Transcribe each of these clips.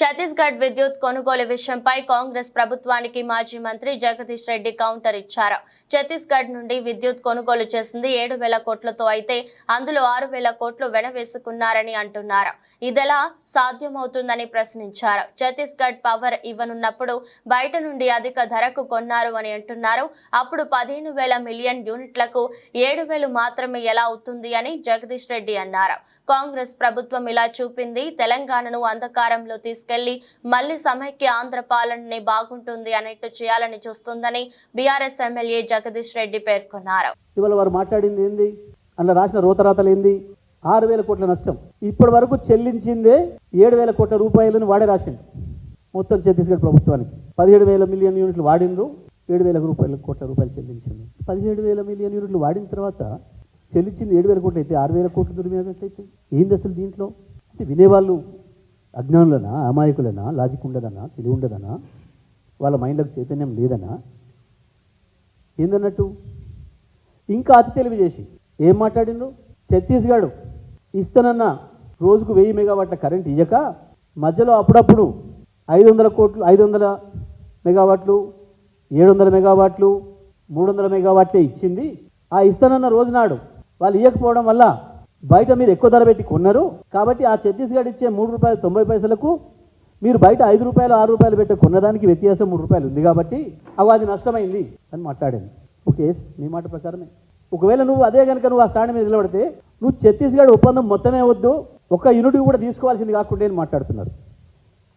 ఛత్తీస్గఢ్ విద్యుత్ కొనుగోలు విషయంపై కాంగ్రెస్ ప్రభుత్వానికి మాజీ మంత్రి జగదీష్ రెడ్డి కౌంటర్ ఇచ్చారు. ఛత్తీస్గఢ్ నుండి విద్యుత్ కొనుగోలు చేసింది ఏడు వేల కోట్లతో అయితే అందులో ఆరు వేల కోట్లు వెనవేసుకున్నారని అంటున్నారు. ఇదెలా సాధ్యమవుతుందని ప్రశ్నించారు. ఛత్తీస్గఢ్ పవర్ ఇవ్వనున్నప్పుడు బయట నుండి అధిక ధరకు కొన్నారు అని అంటున్నారు. అప్పుడు పదిహేను వేల మిలియన్ యూనిట్లకు ఏడు వేలు మాత్రమే ఎలా అవుతుంది అని జగదీష్ రెడ్డి అన్నారు. కాంగ్రెస్ ప్రభుత్వం ఇలా చూపింది. తెలంగాణను అంధకారంలో తీసుకెళ్ళి మళ్ళీ సమైక్య ఆంధ్ర పాలననే బాగుంటుంది అన్నట్టు చేయాలని చూస్తుందని బీఆర్ఎస్ ఎమ్మెల్యే జగదీష్ రెడ్డి పేర్కొన్నారు. ఇవాళ వారు మాట్లాడింది ఏంది? అందులో రాసిన రోతరాతలు ఏంది? ఆరు వేల కోట్ల నష్టం. ఇప్పటి వరకు చెల్లించిందే ఏడు వేల కోట్ల రూపాయలను వాడే రాసిండు. మొత్తం ఛత్తీస్గఢ్ ప్రభుత్వానికి. పదిహేడు వేల మిలియన్ యూనిట్లు వాడిండ్రు ఏడు వేల రూపాయల కోట్ల రూపాయలు చెల్లించింది పదిహేడు వేల మిలియన్ యూనిట్లు వాడిన తర్వాత చెల్లించింది ఏడు వేల కోట్లు అయితే ఆరు వేల కోట్లు దుర్వినియోగం ఏంది అసలు దీంట్లో? అంటే వినేవాళ్ళు అజ్ఞానులనా అమాయకులనా లాజిక్ ఉండదనా తెలివి ఉండదనా వాళ్ళ మైండ్లకు చైతన్యం లేదనా? ఏందన్నట్టు? ఇంకా అతి తెలివి చేసి ఏం మాట్లాడిండ్రు ఛత్తీస్గఢ్ ఇస్తానన్న రోజుకు వెయ్యి మెగావాట్ల కరెంట్ ఇయ్యక మధ్యలో అప్పుడప్పుడు ఐదు వందల కోట్లు ఐదు వందల మెగావాట్లు ఏడు వందల మెగావాట్లు మూడు వందల మెగావాట్లే ఇచ్చింది. ఆ ఇస్తానన్న రోజు నాడు వాళ్ళు ఇవ్వకపోవడం వల్ల బయట మీరు ఎక్కువ ధర పెట్టి కొన్నారు. కాబట్టి ఆ ఛత్తీస్గఢ్ ఇచ్చే మూడు రూపాయలు తొంభై పైసలకు మీరు బయట ఐదు రూపాయలు ఆరు రూపాయలు పెట్టి కొన్నదానికి వ్యత్యాసం మూడు రూపాయలు ఉంది కాబట్టి అవి అది నష్టమైంది అని మాట్లాడింది. ఓకే నీ మాట ప్రకారమే. ఒకవేళ నువ్వు అదే కనుక నువ్వు ఆ స్టాండ్ మీద నిలబడితే నువ్వు ఛత్తీస్గఢ్ ఒప్పందం మొత్తమే వద్దు ఒక యూనిట్ కూడా తీసుకోవాల్సింది కాకుండా అని మాట్లాడుతున్నారు.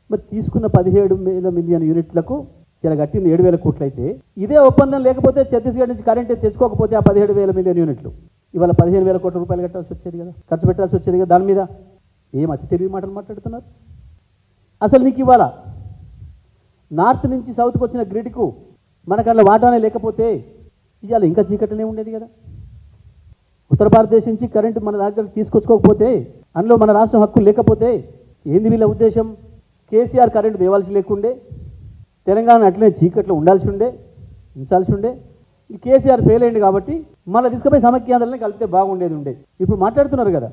మరి తీసుకున్న పదిహేడు వేల మిలియన్ యూనిట్లకు ఇలా కట్టింది ఏడు వేల కోట్లు అయితే ఇదే ఒప్పందం లేకపోతే ఛత్తీస్గఢ్ నుంచి కరెంట్ తెచ్చుకోకపోతే ఆ పదిహేడు వేల మిలియన్ యూనిట్లు. ఇవాళ పదిహేను వేల కోట్ల రూపాయలు కట్టాల్సి వచ్చేది కదా? ఖర్చు పెట్టాల్సి వచ్చేది కదా? దాని మీద ఏం అతి తెలివి మాటలు మాట్లాడుతున్నారు? అసలు నీకు ఇవాళ నార్త్ నుంచి సౌత్కి వచ్చిన గ్రిడ్కు మనకు అట్లా వాటానే లేకపోతే ఇవాళ ఇంకా చీకటనే ఉండేది కదా? ఉత్తర భారతదేశం నుంచి కరెంటు మన దగ్గర తీసుకొచ్చుకోకపోతే అందులో మన రాష్ట్రం హక్కు లేకపోతే ఏంది వీళ్ళ ఉద్దేశం? కేసీఆర్ కరెంటు తేవాల్సి లేకుండే తెలంగాణ అట్లనే చీకట్లో ఉండాల్సి ఉండే ఉంచాల్సి ఉండే. ఈ కేసీఆర్ ఫెయిల్ అయింది కాబట్టి మళ్ళీ తీసుకుపోయి సమైక్యాంధ్రలని కలిపితే బాగుండేది ఉండే. ఇప్పుడు మాట్లాడుతున్నారు కదా.